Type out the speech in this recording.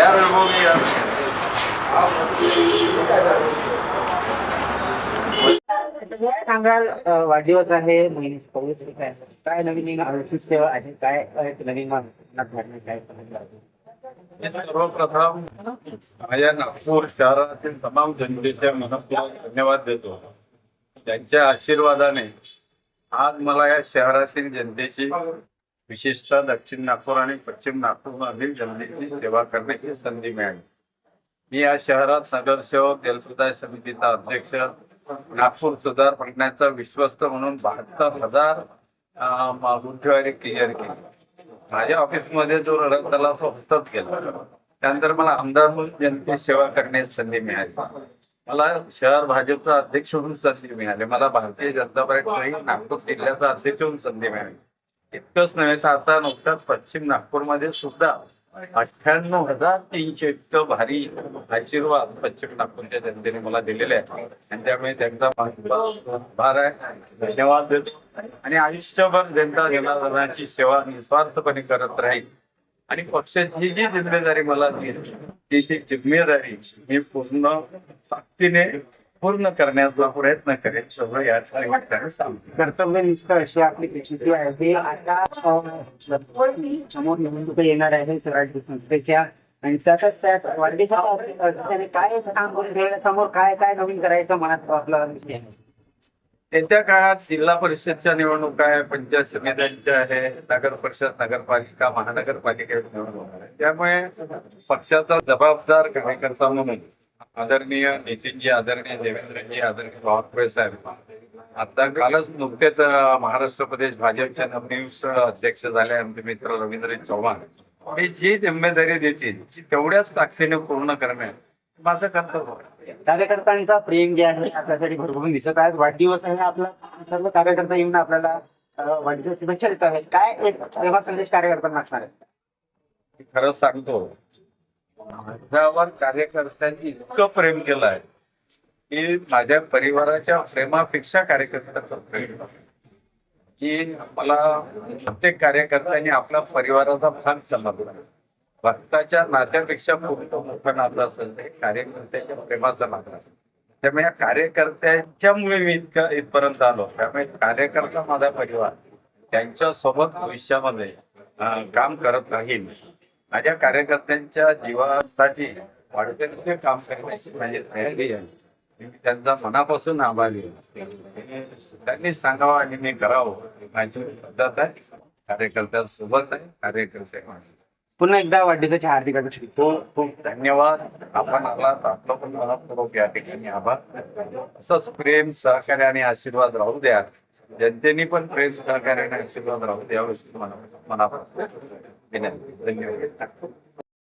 या रघुवी या काय सांगाल वाढदिवस आहे महिन्याची पाऊस आहे. काय नवीन आयुष्य आहे? काय नवीन माणसांना काय सर्वप्रथम माझ्या नागपूर शहरातील तमाम जनतेच्या मनपूर्वक धन्यवाद देतो. त्यांच्या आशीर्वादाने आज मला या शहरातील जनतेशी विशेषतः दक्षिण नागपूर आणि पश्चिम नागपूरमधील जनतेची सेवा करण्याची संधी मिळाली. मी या शहरात नगरसेवक जलसुधार समितीचा अध्यक्ष नागपूर सुधार प्रज्ञाचा विश्वस्त म्हणून बहात्तर हजार गुंठेवारी क्लिअर केली. माझ्या ऑफिसमध्ये जो रडत तलाव सतत गेला त्यानंतर मला आमदार म्हणून जनतेची सेवा करण्याची संधी मिळाली. मला शहर भाजपचा अध्यक्ष म्हणून संधी मिळाली. मला भारतीय जनता पार्टी नागपूर जिल्ह्याचा अध्यक्ष म्हणून संधी मिळाली. इतकंच नव्हे तर आता नुकताच पश्चिम नागपूरमध्ये सुद्धा अठ्ठ्याण्णव हजार तीनशे इतकं भारी आशीर्वाद पश्चिम नागपूरच्या जनतेने मला दिलेले आहे आणि त्यामुळे त्यांचा भार आहे. धन्यवाद देतो. आणि आयुष्यभर जनता जनार्दनाची सेवा निस्वार्थपणे करत राहील. आणि पक्षाची जी जिम्मेदारी मला दिली ती ती जिम्मेदारी मी पूर्ण ताकदीने पूर्ण करण्याचा प्रयत्न करेन सगळं या निमित्ताने सांगतो कर्तव्यनिष्ठ अशी आपली प्रसिद्धी आहे हे आता समोर निवडणुका येणार आहे स्वराज्य संस्थेच्या आणि त्यातच त्यात वाढदिवसाच्या त्याने काय काम करून ठेवलं समोर काय काय नवीन करायचं मनात आपला विषय आहे. येत्या काळात जिल्हा परिषदच्या निवडणुका आहे पंचायत समित्यांच्या आहे नगर परिषद नगरपालिका महानगरपालिकेच्या निवडणुका आहे त्यामुळे पक्षाचा जबाबदार कार्यकर्ता म्हणून आदरणीय नितीनजी आदरणीय देवेंद्रजी आदरणीय बावनकुळे साहेब. आता कालच नुकतेच महाराष्ट्र प्रदेश भाजपच्या नवनियुक्त अध्यक्ष झाले आमचे मित्र रवींद्र चव्हाण. हे जी जिम्मेदारी देतील ती तेवढ्याच ताकदीने पूर्ण करणे माझं कर्तव्य आहे. कार्यकर्त्यांचा प्रेम जे आहे आपल्यासाठी भरभरून दिसत आहे. वाढदिवस आहे आपला सर्व कार्यकर्ता येऊन आपल्याला वाढदिवस शुभेच्छा देत आहेत. काय एक संदेश कार्यकर्त्यांना असणार आहे? मी खरं सांगतो माझ्यावर कार्यकर्त्यांनी इतकं प्रेम केलं आहे की माझ्या परिवाराच्या प्रेमापेक्षा कार्यकर्त्याचं प्रेम की मला प्रत्येक कार्यकर्त्यांनी आपल्या परिवाराचा भाग समजला. भक्ताच्या नात्यापेक्षा खूप मोठं नातं असेल ते कार्यकर्त्याच्या प्रेमाचं नातं असेल. त्यामुळे या कार्यकर्त्यांच्यामुळे मी इतकं इथपर्यंत आलो. त्यामुळे कार्यकर्ता माझा परिवार. त्यांच्यासोबत भविष्यामध्ये काम करत राहील माझ्या कार्यकर्त्यांच्या जीवासाठी वाढते काम करण्याची माझी तयारी आहे. मी त्यांचा मनापासून आभारी आहे. त्यांनी सांगावं आणि मी करावं. माझी पद्धत आहे. कार्यकर्त्यांसोबत आहे. कार्यकर्ते. पुन्हा एकदा वाढदिवसाच्या हार्दिक खूप खूप धन्यवाद. आपण आलात. आपलं पण मनपूर्वक या ठिकाणी आभार. असंच प्रेम सहकार्य आणि आशीर्वाद राहू द्या जनतेने पण प्रेम सहकार्य आशीर्वाद राहू द्या मला मनापासून विनंती. धन्यवाद.